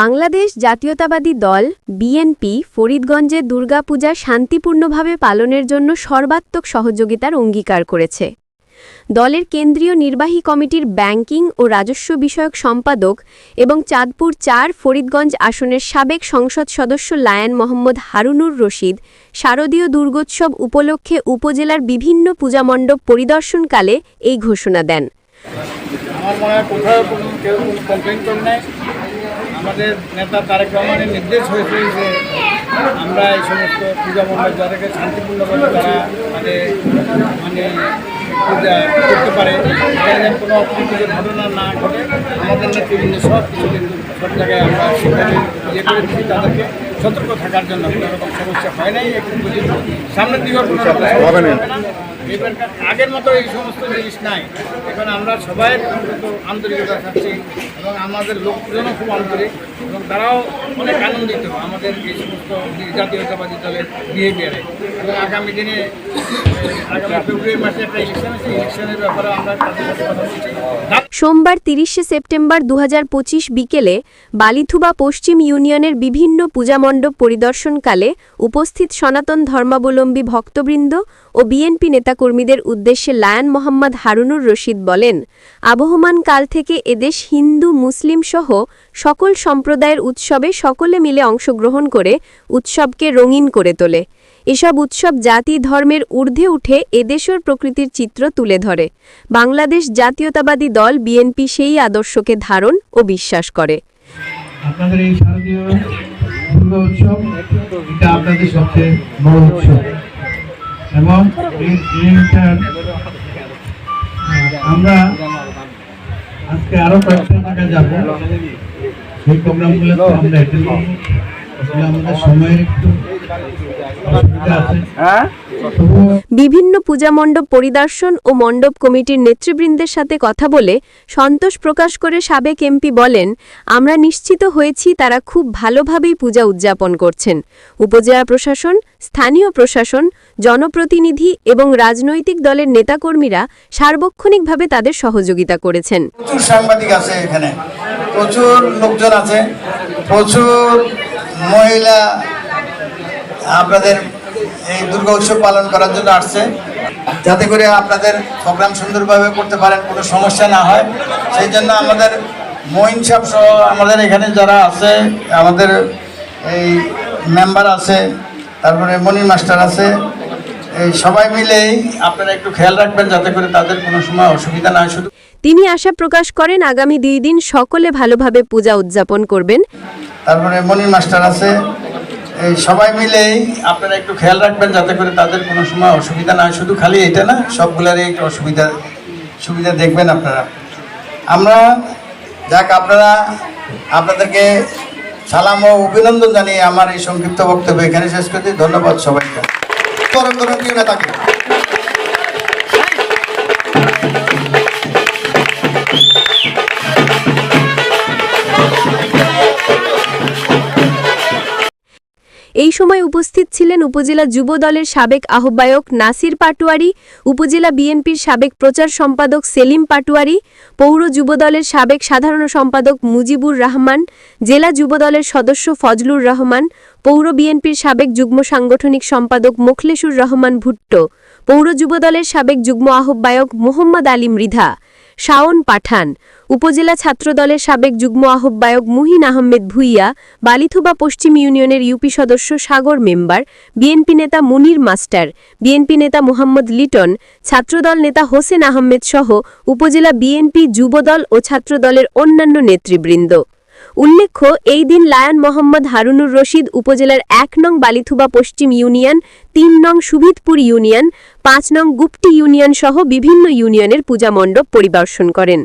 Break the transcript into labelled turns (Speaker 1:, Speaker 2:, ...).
Speaker 1: বাংলাদেশ জাতীয়তাবাদী দল বিএনপি ফরিদগঞ্জে দুর্গাপূজা শান্তিপূর্ণভাবে পালনের জন্য সর্বাত্মক সহযোগিতার অঙ্গীকার করেছে। দলের কেন্দ্রীয় নির্বাহী কমিটির ব্যাংকিং ও রাজস্ব বিষয়ক সম্পাদক এবং চাঁদপুর চার ফরিদগঞ্জ আসনের সাবেক সংসদ সদস্য লায়ন মোহাম্মদ হারুনুর রশিদ শারদীয় দুর্গোৎসব উপলক্ষে উপজেলার বিভিন্ন পূজামণ্ডপ পরিদর্শনকালে এই ঘোষণা দেন।
Speaker 2: আমাদের নেতা তারেক রহমানের নির্দেশ হয়েছে যে আমরা এই সমস্ত পূজা মন্ডল যাদেরকে শান্তিপূর্ণভাবে তারা মানে মানে পূজা করতে পারে যেন কোনো অপ্রীতিকর ঘটনা না ঘটে, আমাদের নেতৃবৃন্দ সব কিছু কিন্তু সব জায়গায় আমরা সেখানে ইয়ে করে দিচ্ছি তাদেরকে। সতর্ক থাকার জন্য কোনো রকম সমস্যা হয় নাই এখন পর্যন্ত সামনের দিকেও কোনো রকম হবে না। এবারকার আগের মতো এই সমস্ত জিনিস নাই। এখন আমরা সবাই আন্তরিকতা থাকছি এবং আমাদের লোকজনও খুব আন্তরিক এবং তারাও অনেক আনন্দিত আমাদের এই সমস্ত জাতীয়তাবাদী দলের বিহেভিয়ারে এবং আগামী দিনে আগামী ফেব্রুয়ারি মাসে একটা ইলেকশন আছে ইলেকশনের ব্যাপারে আমরা তাদের সাথে কথা বলছি।
Speaker 1: সোমবার তিরিশে সেপ্টেম্বর দু হাজার পঁচিশ বিকেলে বালিথুবা পশ্চিম ইউনিয়নের বিভিন্ন পূজামণ্ডপ পরিদর্শনকালে উপস্থিত সনাতন ধর্মাবলম্বী ভক্তবৃন্দ ও বিএনপি নেতাকর্মীদের উদ্দেশ্যে লায়ন মোহাম্মদ হারুনুর রশিদ বলেন, আবহমান কাল থেকে এদেশ হিন্দু, মুসলিম সহ সকল সম্প্রদায়ের উৎসবে সকলে মিলে অংশগ্রহণ করে উৎসবকে রঙিন করে তোলে। এসব উৎসব জাতি ধর্মের ঊর্ধ্বে উঠে এদেশের প্রকৃতির চিত্র তুলে ধরে। বাংলাদেশ জাতীয়তাবাদী দল বিএনপি সেই আদর্শকে ধারণ ও বিশ্বাস করে।
Speaker 3: আপনাদের এই শারদীয় দুর্গা উৎসব, এটা আপনাদের সবচেয়ে বড় উৎসব। এবং এইটার আমরা আজকে আরও কয়েকটা জায়গায় যাব। সেই প্রোগ্রামগুলো তো আমরা অ্যাটেন্ড করব আমাদের সময়ের একটু অসুবিধা আছে।
Speaker 1: বিভিন্ন পূজামণ্ডপ পরিদর্শন ও মণ্ডপ কমিটির নেতৃবৃন্দের সাথে কথা বলে সন্তোষ প্রকাশ করে সাবেক এমপি বলেন, আমরা নিশ্চিত হয়েছি তারা খুব ভালোভাবেই পূজা উদযাপন করছেন। উপজেলা প্রশাসন, স্থানীয় প্রশাসন, জনপ্রতিনিধি এবং রাজনৈতিক দলের নেতাকর্মীরা সার্বক্ষণিকভাবে তাদের সহযোগিতা করেছেন।
Speaker 4: প্রচুর সাংবাদিক আছে এখানে। প্রচুর লোকজন আছে। প্রচুর মহিলা আপনাদের এই দুর্গা উৎসব পালন করার জন্য আসছে। যাতে করে আপনাদের প্রোগ্রাম সুন্দরভাবে করতে পারেন কোনো সমস্যা না হয়। সেই জন্য আমাদের মঈন সাহেব সহ আমাদের এখানে যারা আছে আমাদের এই মেম্বার আছে তারপরে মনির মাস্টার আছে এই সবাই মিলেই আপনারা একটু খেয়াল রাখবেন যাতে করে তাদের কোনো সময় অসুবিধা না হয়। শুধু
Speaker 1: তিনি আশা প্রকাশ করেন আগামী দুই দিন সকলে ভালোভাবে পূজা উদযাপন করবেন।
Speaker 4: তারপরে মনির মাস্টার আছে এই সবাই মিলেই আপনারা একটু খেয়াল রাখবেন যাতে করে তাদের কোনো সময় অসুবিধা না শুধু খালি এটা না, সবগুলারই একটু অসুবিধা, সুবিধা দেখবেন আপনারা। আমরা, যাক আপনারা, আপনাদেরকে সালাম ও অভিনন্দন জানিয়ে আমার এই সংক্ষিপ্ত বক্তব্য এখানে শেষ করছি। ধন্যবাদ সবাইকে। প্রিয় নেতাকে।
Speaker 1: এই সময় উপস্থিত ছিলেন উপজেলা যুব দলের সাবেক আহ্বায়ক নাসির পাটোয়ারি, উপজেলা বিএনপির সাবেক প্রচার সম্পাদক সেলিম পাটোয়ারি, পৌর যুব দলের সাবেক সাধারণ সম্পাদক মুজিবুর রহমান, জেলা যুব দলের সদস্য ফজলুর রহমান, পৌর বিএনপির সাবেক যুগ্ম সাংগঠনিক সম্পাদক মোখলেসুর রহমান ভুট্টো। পৌর যুবদলের সাবেক যুগ্ম আহ্বায়ক মোহাম্মদ আলী মৃধা, শাওন পাঠান, উপজেলা ছাত্রদলের সাবেক যুগ্ম আহ্বায়ক মুহিন আহমেদ ভুইয়া, বালিথুবা পশ্চিম ইউনিয়নের ইউপি সদস্য সাগর মেম্বার, বিএনপি নেতা মুনির মাস্টার, বিএনপি নেতা মোহাম্মদ লিটন, ছাত্রদল নেতা হোসেন আহমেদ সহ উপজেলা বিএনপি যুবদল ও ছাত্রদলের অন্যান্য নেতৃবৃন্দ। উল্লেখ্য, এই দিন লায়ন মোহাম্মদ হারুনুর রশিদ উপজেলার এক নং বালিথুবা পশ্চিম ইউনিয়ন, তিন নং সুভিতপুর ইউনিয়ন, পাঁচ নং গুপ্তি ইউনিয়ন সহ বিভিন্ন ইউনিয়নের পূজা মণ্ডপ পরিদর্শন করেন।